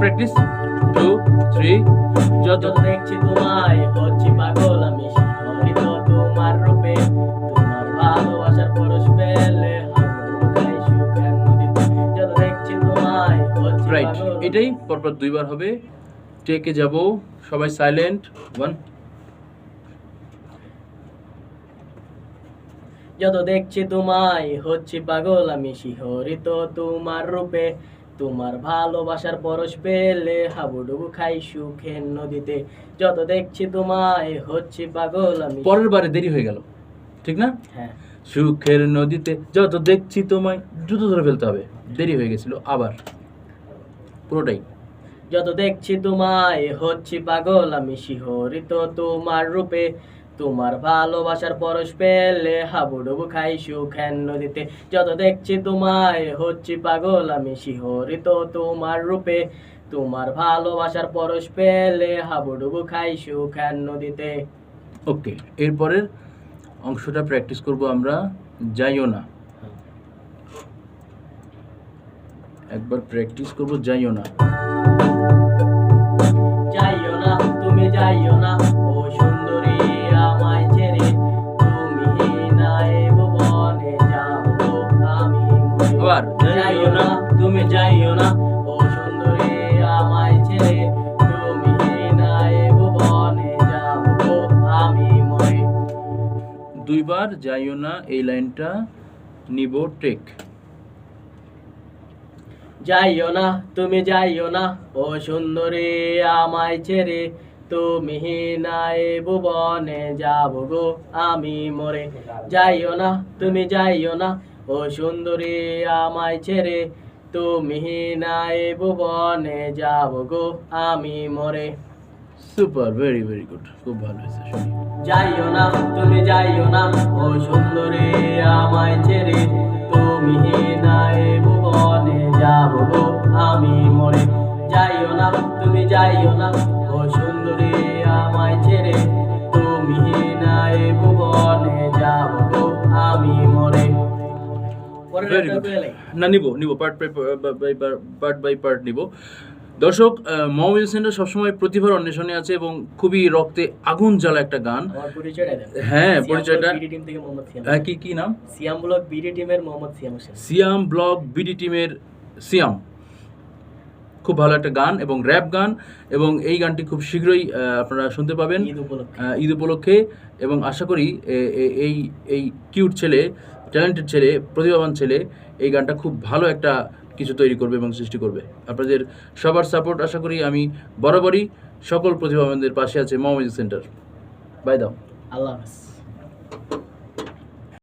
Practice to three যত দেখছি তোমায় হচ্ছি পাগল আমি শিহরিত তোমার রূপে। তোমার ভালোবাসার পরশ পেলে রাইট এটাই পরপর দুইবার হবে। টেকে যাব। সবাই সাইলেন্ট ওয়ান যত দেখছি তোমায় হচ্ছি পাগল আমি শিহরিত তোমার রূপে। তোমার ভালোবাসার পরশ পেলে হাবুডুবু খাই সুখের নদীতে। যত দেখছি তোমায় হচ্ছি পাগল আমি পরের বারে দেরি হয়ে গেল ঠিক না? হ্যাঁ। সুখের নদীতে যত দেখছি তোমায় দ্রুত ধরে ফেলতে হবে দেরি হয়ে গেছিল আবার। পুরোটাই। যত দেখছি তোমায় হচ্ছি পাগল আমি শিহরিত তোমার রূপে। তোমার ভালোবাসার পরশ পেলে হাবুডুবু খাই সুখের নদীতে। যত দেখছি তোমায় হচ্ছি পাগল আমি শিহরিত তোমার রূপে। তোমার ভালোবাসার পরশ পেলে হাবুডুবু খাই সুখের নদীতে। ওকে এরপরের অংশটা প্র্যাকটিস করব আমরা। যাইও না। একবার প্র্যাকটিস করব যাইও না। যাইও না তুমি যাইও না ও আবার যাইও না, তুমি যাইও না। ও সুন্দরী আমায় ছেড়ে তুমি নাই ভুবনে গো আমি মরে। দুইবার যাইও না এই লাইনটা, নিব টেক। যাইও না, তুমি যাইও না, ও সুন্দরী আমায় ছেড়ে তুমি নাই ভুবনে যাব গো আমি মরে। যাইও না, তুমি যাইও না ও সুন্দরী আমায় ছেড়ে তুমি নাই ভুবনে যাব গো আমি মরে। সুপার ভেরি ভেরি গুড খুব ভালো হয়েছে শুনি। যাইও না তুমি যাইও না ও সুন্দরী আমায় ছেড়ে তুমি নাই ভুবনে যাব গো আমি মরে। যাইও না তুমি যাইও না ও সুন্দরী good. পেলে। না নিব নিব part by part by part নিব। দর্শক সবসময় প্রতিভার অন্বেষণে আছে এবং খুবই রক্তে আগুন জ্বালা একটা গান। হ্যাঁ, সিয়াম পরিচয়টা- ব্লক হ্যাঁ, কি কি নাম? সিয়াম ব্লক বিডি টিমের মোহাম্মদ সিয়াম সিয়াম ব্লগ বিডি টিমের সিয়াম। খুব ভালো একটা গান এবং র্যাপ গান এবং এই গানটি খুব শীঘ্রই আপনারা শুনতে পাবেন ঈদ উপলক্ষে। এবং আশা করি এই এই কিউট ছেলে ট্যালেন্টেড ছেলে, প্রতিভাবান ছেলে, এই গানটা খুব ভালো একটা কিছু তৈরি করবে এবং সৃষ্টি করবে। আপনাদের সবার সাপোর্ট আশা করি আমি বরাবরই সকল প্রতিভাবানদের পাশে আছে মহামিউজিক সেন্টার। বাই দাও। আল্লাহ হাফেজ।